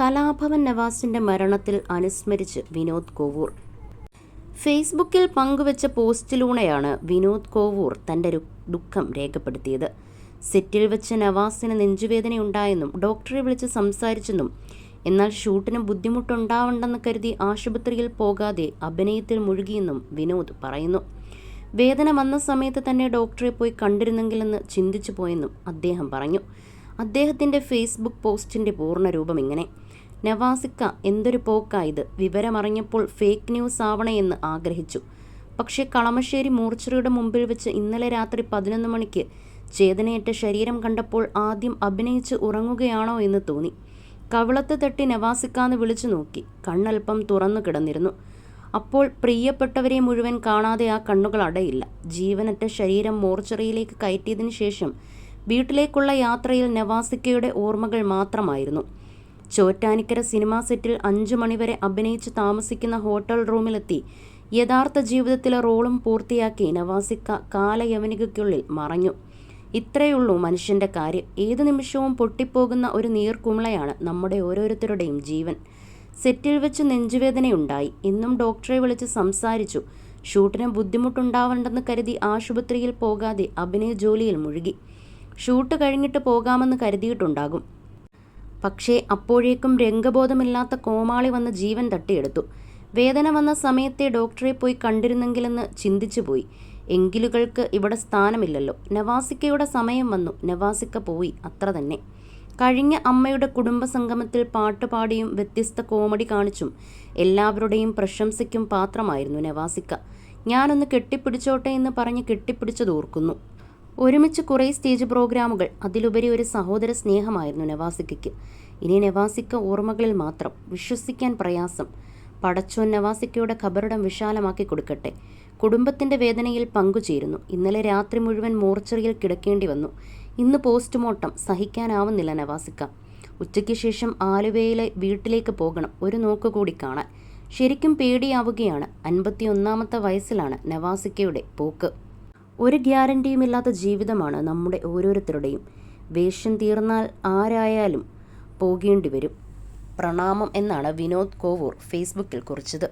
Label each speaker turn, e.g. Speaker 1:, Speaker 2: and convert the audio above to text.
Speaker 1: കലാഭവൻ നവാസിന്റെ മരണത്തിൽ അനുസ്മരിച്ച് വിനോദ് കോവൂർ. ഫേസ്ബുക്കിൽ പങ്കുവച്ച പോസ്റ്റിലൂടെയാണ് വിനോദ് കോവൂർ തന്റെ ദുഃഖം രേഖപ്പെടുത്തിയത്. സെറ്റിൽ വെച്ച് നവാസിന് നെഞ്ചുവേദനയുണ്ടായെന്നും ഡോക്ടറെ വിളിച്ച് സംസാരിച്ചെന്നും എന്നാൽ ഷൂട്ടിന് ബുദ്ധിമുട്ടുണ്ടാവണ്ടെന്ന് കരുതി ആശുപത്രിയിൽ പോകാതെ അഭിനയത്തിൽ മുഴുകിയെന്നും വിനോദ് പറയുന്നു. വേദന വന്ന സമയത്ത് തന്നെ ഡോക്ടറെ പോയി കണ്ടിരുന്നെങ്കിലെന്ന് ചിന്തിച്ചു പോയെന്നും അദ്ദേഹം പറഞ്ഞു. അദ്ദേഹത്തിന്റെ ഫേസ്ബുക്ക് പോസ്റ്റിന്റെ പൂർണരൂപം ഇങ്ങനെ. നവാസിക്ക എന്തൊരു പോക്കായത് വിവരമറിഞ്ഞപ്പോൾ ഫേക്ക് ന്യൂസ് ആവണേ എന്ന് ആഗ്രഹിച്ചു. പക്ഷേ കളമശ്ശേരി മൂർച്ചറിയുടെ മുമ്പിൽ വെച്ച് ഇന്നലെ രാത്രി പതിനൊന്ന് മണിക്ക് ചേതനയേറ്റ ശരീരം കണ്ടപ്പോൾ ആദ്യം അഭിനയിച്ച് ഉറങ്ങുകയാണോ എന്ന് തോന്നി. കവിളത്ത് തട്ടി നവാസിക്കാന്ന് വിളിച്ചു നോക്കി. കണ്ണൽപ്പം തുറന്നു കിടന്നിരുന്നു. അപ്പോൾ പ്രിയപ്പെട്ടവരെ മുഴുവൻ കാണാതെ ആ കണ്ണുകൾ അടയില്ല. ജീവനറ്റ ശരീരം മോർച്ചറിയിലേക്ക് കയറ്റിയതിനു ശേഷം വീട്ടിലേക്കുള്ള യാത്രയിൽ നവാസിക്കയുടെ ഓർമ്മകൾ മാത്രമായിരുന്നു. ചോറ്റാനിക്കര സിനിമാ സെറ്റിൽ അഞ്ചു മണിവരെ അഭിനയിച്ച് താമസിക്കുന്ന ഹോട്ടൽ റൂമിലെത്തി. യഥാർത്ഥ ജീവിതത്തിലെ റോളും പൂർത്തിയാക്കി നവാസിക്ക കാലയവനികയ്ക്കുള്ളിൽ മറഞ്ഞു. ഇത്രയുള്ളൂ മനുഷ്യന്റെ കാര്യം. ഏതു നിമിഷവും പൊട്ടിപ്പോകുന്ന ഒരു നീർക്കുമിളയാണ് നമ്മുടെ ഓരോരുത്തരുടെയും ജീവൻ. സെറ്റിൽ വെച്ച് നെഞ്ചുവേദനയുണ്ടായി. ഇന്നും ഡോക്ടറെ വിളിച്ച് സംസാരിച്ചു. ഷൂട്ടിന് ബുദ്ധിമുട്ടുണ്ടാവണ്ടെന്ന് കരുതി ആശുപത്രിയിൽ പോകാതെ അഭിനയ ജോലിയിൽ മുഴുകി. ഷൂട്ട് കഴിഞ്ഞിട്ട് പോകാമെന്ന് കരുതിയിട്ടുണ്ടാകും. പക്ഷേ അപ്പോഴേക്കും രംഗബോധമില്ലാത്ത കോമാളി വന്ന് ജീവൻ തട്ടിയെടുത്തു. വേദന വന്ന സമയത്തെ ഡോക്ടറെ പോയി കണ്ടിരുന്നെങ്കിലെന്ന് ചിന്തിച്ചു പോയി. എങ്കിലുകൾക്ക് ഇവിടെ സ്ഥാനമില്ലല്ലോ. നവാസിക്കയുടെ സമയം വന്നു. നവാസിക്ക പോയി. അത്ര തന്നെ. കഴിഞ്ഞ അമ്മയുടെ കുടുംബസംഗമത്തിൽ പാട്ടുപാടിയും വ്യത്യസ്ത കോമഡി കാണിച്ചും എല്ലാവരുടെയും പ്രശംസയ്ക്കും പാത്രമായിരുന്നു നവാസിക്ക. ഞാനൊന്ന് കെട്ടിപ്പിടിച്ചോട്ടെ എന്ന് പറഞ്ഞ് കെട്ടിപ്പിടിച്ചതോർക്കുന്നു. ഒരുമിച്ച് കുറേ സ്റ്റേജ് പ്രോഗ്രാമുകൾ അതിലുപരി ഒരു സഹോദര സ്നേഹമായിരുന്നു നവാസിക്കയ്ക്ക്. ഇനി നവാസിക്ക ഓർമ്മകളിൽ മാത്രം വിശ്വസിക്കാൻ പ്രയാസം. പടച്ചോൻ നവാസിക്കയുടെ ഖബറിടം വിശാലമാക്കി കൊടുക്കട്ടെ. കുടുംബത്തിന്റെ വേദനയിൽ പങ്കുചേരുന്നു. ഇന്നലെ രാത്രി മുഴുവൻ മോർച്ചറിയിൽ കിടക്കേണ്ടി വന്നു. ഇന്ന് പോസ്റ്റ്മോർട്ടം സഹിക്കാനാവുന്നില്ല നവാസിക്ക. ഉച്ചയ്ക്ക് ശേഷം ആലുവയിലെ വീട്ടിലേക്ക് പോകണം. ഒരു നോക്ക് കൂടി കാണാൻ. ശരിക്കും പേടിയാവുകയാണ്. അൻപത്തിയൊന്നാമത്തെ വയസ്സിലാണ് നവാസിക്കയുടെ പോക്ക്. ഒരു ഗ്യാരണ്ടിയുമില്ലാത്ത ജീവിതമാണ് നമ്മുടെ ഓരോരുത്തരുടെയും. വേഷം തീർന്നാൽ ആരായാലും പോകേണ്ടി വരും പ്രണാമം എന്നാണ് വിനോദ് കോവൂർ ഫേസ്ബുക്കിൽ കുറിച്ചത്.